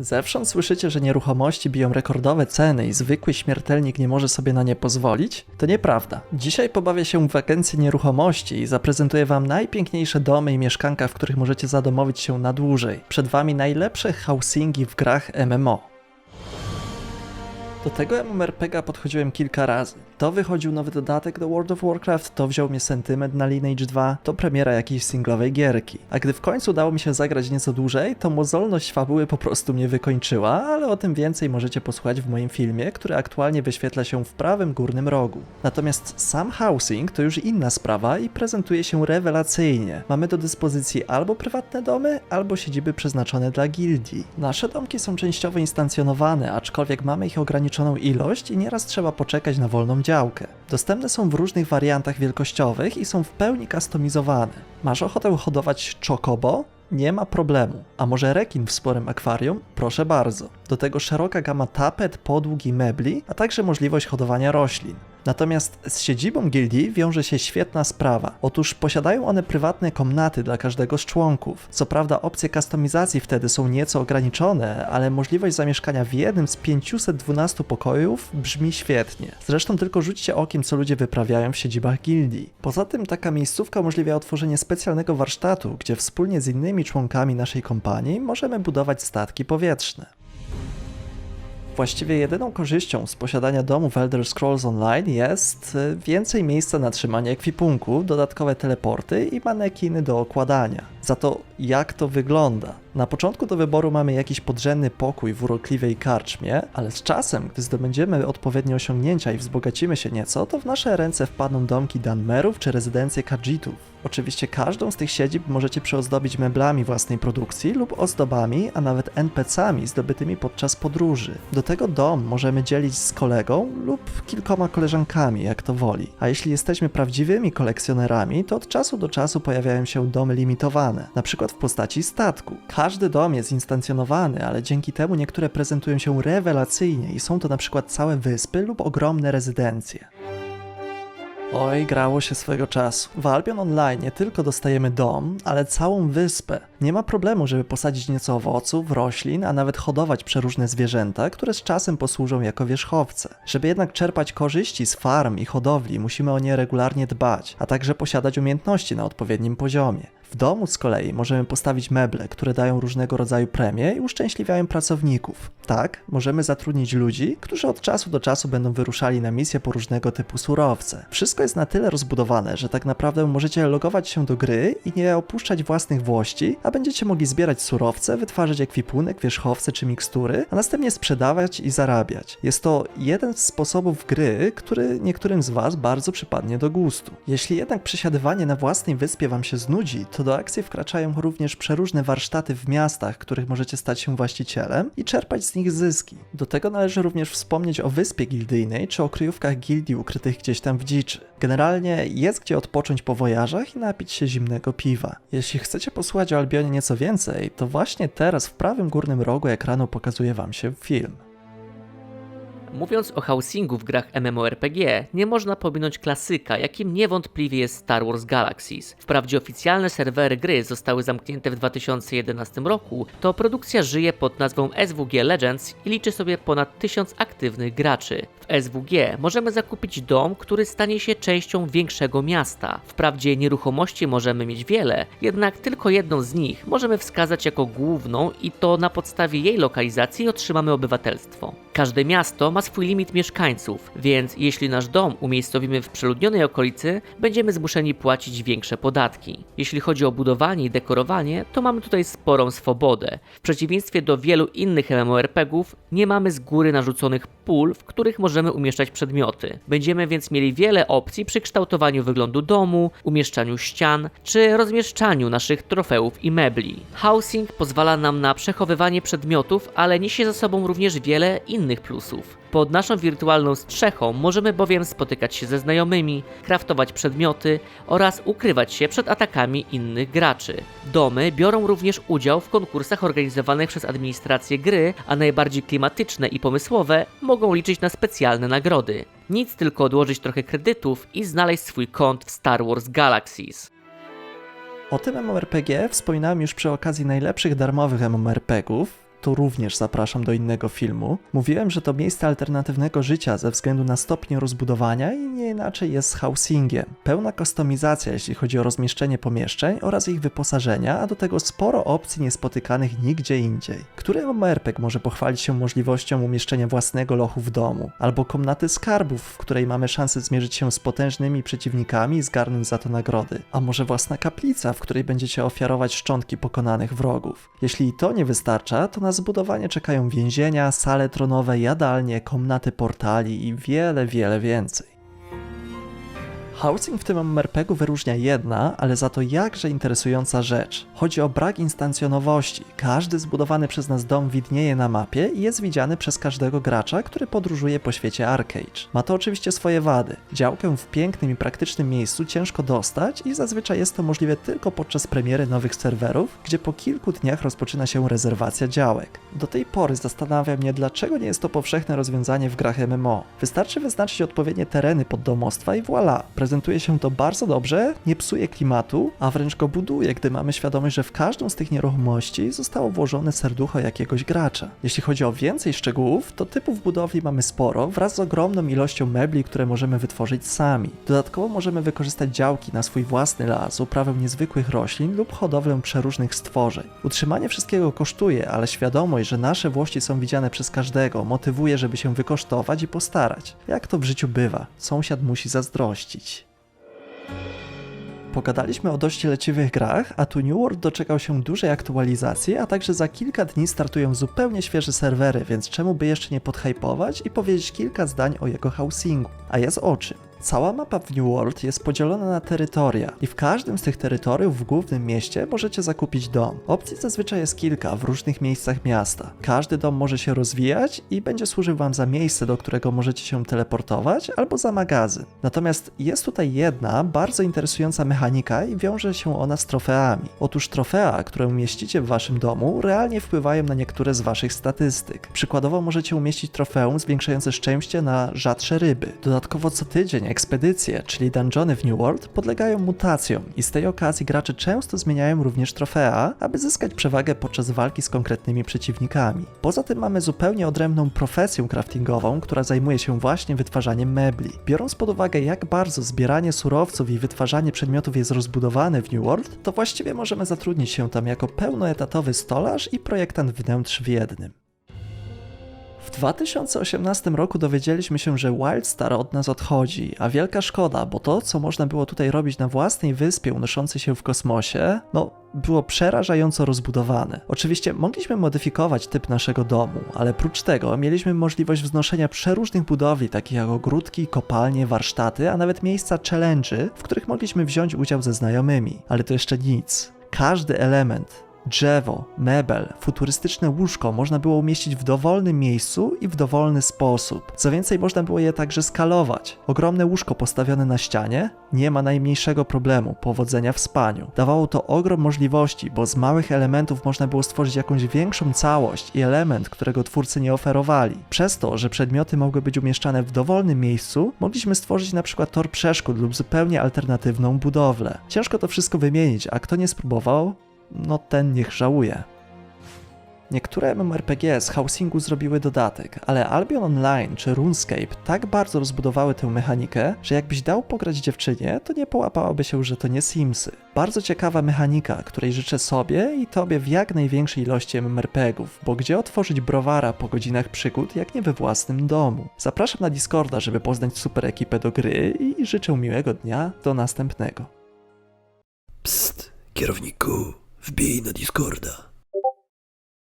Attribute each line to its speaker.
Speaker 1: Zewsząd słyszycie, że nieruchomości biją rekordowe ceny i zwykły śmiertelnik nie może sobie na nie pozwolić? To nieprawda. Dzisiaj pobawię się w agencję nieruchomości i zaprezentuję wam najpiękniejsze domy i mieszkanka, w których możecie zadomowić się na dłużej. Przed wami najlepsze housingi w grach MMO. Do tego MMORPG'a podchodziłem kilka razy. To wychodził nowy dodatek do World of Warcraft, to wziął mnie sentyment na Lineage 2, to premiera jakiejś singlowej gierki. A gdy w końcu udało mi się zagrać nieco dłużej, to mozolność fabuły po prostu mnie wykończyła, ale o tym więcej możecie posłuchać w moim filmie, który aktualnie wyświetla się w prawym górnym rogu. Natomiast sam housing to już inna sprawa i prezentuje się rewelacyjnie. Mamy do dyspozycji albo prywatne domy, albo siedziby przeznaczone dla gildii. Nasze domki są częściowo instancjonowane, aczkolwiek mamy ich ograniczoną ilość i nieraz trzeba poczekać na wolną działkę. Dostępne są w różnych wariantach wielkościowych i są w pełni kustomizowane. Masz ochotę hodować chocobo? Nie ma problemu. A może rekin w sporym akwarium? Proszę bardzo. Do tego szeroka gama tapet, podłóg i mebli, a także możliwość hodowania roślin. Natomiast z siedzibą gildii wiąże się świetna sprawa. Otóż posiadają one prywatne komnaty dla każdego z członków. Co prawda opcje kustomizacji wtedy są nieco ograniczone, ale możliwość zamieszkania w jednym z 512 pokojów brzmi świetnie. Zresztą tylko rzućcie okiem, co ludzie wyprawiają w siedzibach gildii. Poza tym taka miejscówka umożliwia otworzenie specjalnego warsztatu, gdzie wspólnie z innymi członkami naszej kompanii możemy budować statki powietrzne. Właściwie jedyną korzyścią z posiadania domu w Elder Scrolls Online jest y, więcej miejsca na trzymanie ekwipunku, dodatkowe teleporty i manekiny do okładania. Za to jak to wygląda? Na początku do wyboru mamy jakiś podrzędny pokój w urokliwej karczmie, ale z czasem, gdy zdobędziemy odpowiednie osiągnięcia i wzbogacimy się nieco, to w nasze ręce wpadną domki Danmerów czy rezydencje Kajitów. Oczywiście każdą z tych siedzib możecie przyozdobić meblami własnej produkcji lub ozdobami, a nawet NPC-ami zdobytymi podczas podróży. Do tego dom możemy dzielić z kolegą lub kilkoma koleżankami, jak to woli. A jeśli jesteśmy prawdziwymi kolekcjonerami, to od czasu do czasu pojawiają się domy limitowane, na przykład w postaci statku. Każdy dom jest instancjonowany, ale dzięki temu niektóre prezentują się rewelacyjnie i są to na przykład całe wyspy lub ogromne rezydencje. Oj, grało się swego czasu. W Albion Online nie tylko dostajemy dom, ale całą wyspę. Nie ma problemu, żeby posadzić nieco owoców, roślin, a nawet hodować przeróżne zwierzęta, które z czasem posłużą jako wierzchowce. Żeby jednak czerpać korzyści z farm i hodowli, musimy o nie regularnie dbać, a także posiadać umiejętności na odpowiednim poziomie. W domu z kolei możemy postawić meble, które dają różnego rodzaju premie i uszczęśliwiają pracowników. Tak, możemy zatrudnić ludzi, którzy od czasu do czasu będą wyruszali na misje po różnego typu surowce. Wszystko jest na tyle rozbudowane, że tak naprawdę możecie logować się do gry i nie opuszczać własnych włości, a będziecie mogli zbierać surowce, wytwarzać ekwipunek, wierzchowce czy mikstury, a następnie sprzedawać i zarabiać. Jest to jeden z sposobów gry, który niektórym z Was bardzo przypadnie do gustu. Jeśli jednak przesiadywanie na własnej wyspie Wam się znudzi, to do akcji wkraczają również przeróżne warsztaty w miastach, których możecie stać się właścicielem i czerpać z nich zyski. Do tego należy również wspomnieć o wyspie gildyjnej czy o kryjówkach gildii ukrytych gdzieś tam w dziczy. Generalnie jest gdzie odpocząć po wojażach i napić się zimnego piwa. Jeśli chcecie posłuchać o Albionie nieco więcej, to właśnie teraz w prawym górnym rogu ekranu pokazuje wam się film.
Speaker 2: Mówiąc o housingu w grach MMORPG, nie można pominąć klasyka, jakim niewątpliwie jest Star Wars Galaxies. Wprawdzie oficjalne serwery gry zostały zamknięte w 2011 roku, to produkcja żyje pod nazwą SWG Legends i liczy sobie ponad 1000 aktywnych graczy. SWG możemy zakupić dom, który stanie się częścią większego miasta. Wprawdzie nieruchomości możemy mieć wiele, jednak tylko jedną z nich możemy wskazać jako główną i to na podstawie jej lokalizacji otrzymamy obywatelstwo. Każde miasto ma swój limit mieszkańców, więc jeśli nasz dom umiejscowimy w przeludnionej okolicy, będziemy zmuszeni płacić większe podatki. Jeśli chodzi o budowanie i dekorowanie, to mamy tutaj sporą swobodę. W przeciwieństwie do wielu innych MMORPGów, nie mamy z góry narzuconych pól, w których możemy umieszczać przedmioty. Będziemy więc mieli wiele opcji przy kształtowaniu wyglądu domu, umieszczaniu ścian, czy rozmieszczaniu naszych trofeów i mebli. Housing pozwala nam na przechowywanie przedmiotów, ale niesie za sobą również wiele innych plusów. Pod naszą wirtualną strzechą możemy bowiem spotykać się ze znajomymi, kraftować przedmioty oraz ukrywać się przed atakami innych graczy. Domy biorą również udział w konkursach organizowanych przez administrację gry, a najbardziej klimatyczne i pomysłowe mogą liczyć na specjalne nagrody. Nic tylko odłożyć trochę kredytów i znaleźć swój kąt w Star Wars Galaxies.
Speaker 1: O tym MMORPG wspominałem już przy okazji najlepszych darmowych MMORPGów, to również zapraszam do innego filmu. Mówiłem, że to miejsce alternatywnego życia ze względu na stopień rozbudowania i nie inaczej jest z housingiem. Pełna kustomizacja, jeśli chodzi o rozmieszczenie pomieszczeń oraz ich wyposażenia, a do tego sporo opcji niespotykanych nigdzie indziej. Który MMORPG może pochwalić się możliwością umieszczenia własnego lochu w domu, albo komnaty skarbów, w której mamy szansę zmierzyć się z potężnymi przeciwnikami i zgarnąć za to nagrody, a może własna kaplica, w której będziecie ofiarować szczątki pokonanych wrogów. Jeśli to nie wystarcza, to na zbudowanie czekają więzienia, sale tronowe, jadalnie, komnaty portali i wiele, wiele więcej. Housing w tym MMORPG wyróżnia jedna, ale za to jakże interesująca rzecz. Chodzi o brak instancjonowości. Każdy zbudowany przez nas dom widnieje na mapie i jest widziany przez każdego gracza, który podróżuje po świecie Arcade. Ma to oczywiście swoje wady. Działkę w pięknym i praktycznym miejscu ciężko dostać i zazwyczaj jest to możliwe tylko podczas premiery nowych serwerów, gdzie po kilku dniach rozpoczyna się rezerwacja działek. Do tej pory zastanawia mnie, dlaczego nie jest to powszechne rozwiązanie w grach MMO. Wystarczy wyznaczyć odpowiednie tereny pod domostwa i voilà, prezentuje się to bardzo dobrze, nie psuje klimatu, a wręcz go buduje, gdy mamy świadomość, że w każdą z tych nieruchomości zostało włożone serducho jakiegoś gracza. Jeśli chodzi o więcej szczegółów, to typów budowli mamy sporo, wraz z ogromną ilością mebli, które możemy wytworzyć sami. Dodatkowo możemy wykorzystać działki na swój własny las, uprawę niezwykłych roślin lub hodowlę przeróżnych stworzeń. Utrzymanie wszystkiego kosztuje, ale świadomość, że nasze włości są widziane przez każdego, motywuje, żeby się wykosztować i postarać. Jak to w życiu bywa, sąsiad musi zazdrościć. Pogadaliśmy o dość leciwych grach, a tu New World doczekał się dużej aktualizacji, a także za kilka dni startują zupełnie świeże serwery, więc czemu by jeszcze nie podhypować i powiedzieć kilka zdań o jego housingu. A jest o czym? Cała mapa w New World jest podzielona na terytoria i w każdym z tych terytoriów w głównym mieście możecie zakupić dom. Opcji zazwyczaj jest kilka w różnych miejscach miasta. Każdy dom może się rozwijać i będzie służył wam za miejsce, do którego możecie się teleportować albo za magazyn. Natomiast jest tutaj jedna bardzo interesująca mechanika i wiąże się ona z trofeami. Otóż trofea, które umieścicie w waszym domu, realnie wpływają na niektóre z waszych statystyk. Przykładowo możecie umieścić trofeum zwiększające szczęście na rzadsze ryby. Dodatkowo co tydzień ekspedycje, czyli dungeony w New World, podlegają mutacjom i z tej okazji gracze często zmieniają również trofea, aby zyskać przewagę podczas walki z konkretnymi przeciwnikami. Poza tym mamy zupełnie odrębną profesję craftingową, która zajmuje się właśnie wytwarzaniem mebli. Biorąc pod uwagę jak bardzo zbieranie surowców i wytwarzanie przedmiotów jest rozbudowane w New World, to właściwie możemy zatrudnić się tam jako pełnoetatowy stolarz i projektant wnętrz w jednym. W 2018 roku dowiedzieliśmy się, że Wildstar od nas odchodzi, a wielka szkoda, bo to, co można było tutaj robić na własnej wyspie unoszącej się w kosmosie, no, było przerażająco rozbudowane. Oczywiście mogliśmy modyfikować typ naszego domu, ale prócz tego mieliśmy możliwość wznoszenia przeróżnych budowli, takich jak ogródki, kopalnie, warsztaty, a nawet miejsca challenge'y, w których mogliśmy wziąć udział ze znajomymi. Ale to jeszcze nic. Każdy element Drzewo, mebel, futurystyczne łóżko można było umieścić w dowolnym miejscu i w dowolny sposób. Co więcej, można było je także skalować. Ogromne łóżko postawione na ścianie nie ma najmniejszego problemu powodzenia w spaniu. Dawało to ogrom możliwości, bo z małych elementów można było stworzyć jakąś większą całość i element, którego twórcy nie oferowali. Przez to, że przedmioty mogły być umieszczane w dowolnym miejscu, mogliśmy stworzyć na przykład tor przeszkód lub zupełnie alternatywną budowlę. Ciężko to wszystko wymienić, a kto nie spróbował, no ten niech żałuje. Niektóre MMORPG z housingu zrobiły dodatek, ale Albion Online czy RuneScape tak bardzo rozbudowały tę mechanikę, że jakbyś dał pograć dziewczynie, to nie połapałaby się, że to nie Simsy. Bardzo ciekawa mechanika, której życzę sobie i tobie w jak największej ilości MMORPGów, bo gdzie otworzyć browara po godzinach przygód, jak nie we własnym domu. Zapraszam na Discorda, żeby poznać super ekipę do gry i życzę miłego dnia, do następnego.
Speaker 3: Psst, kierowniku, wbij na Discorda.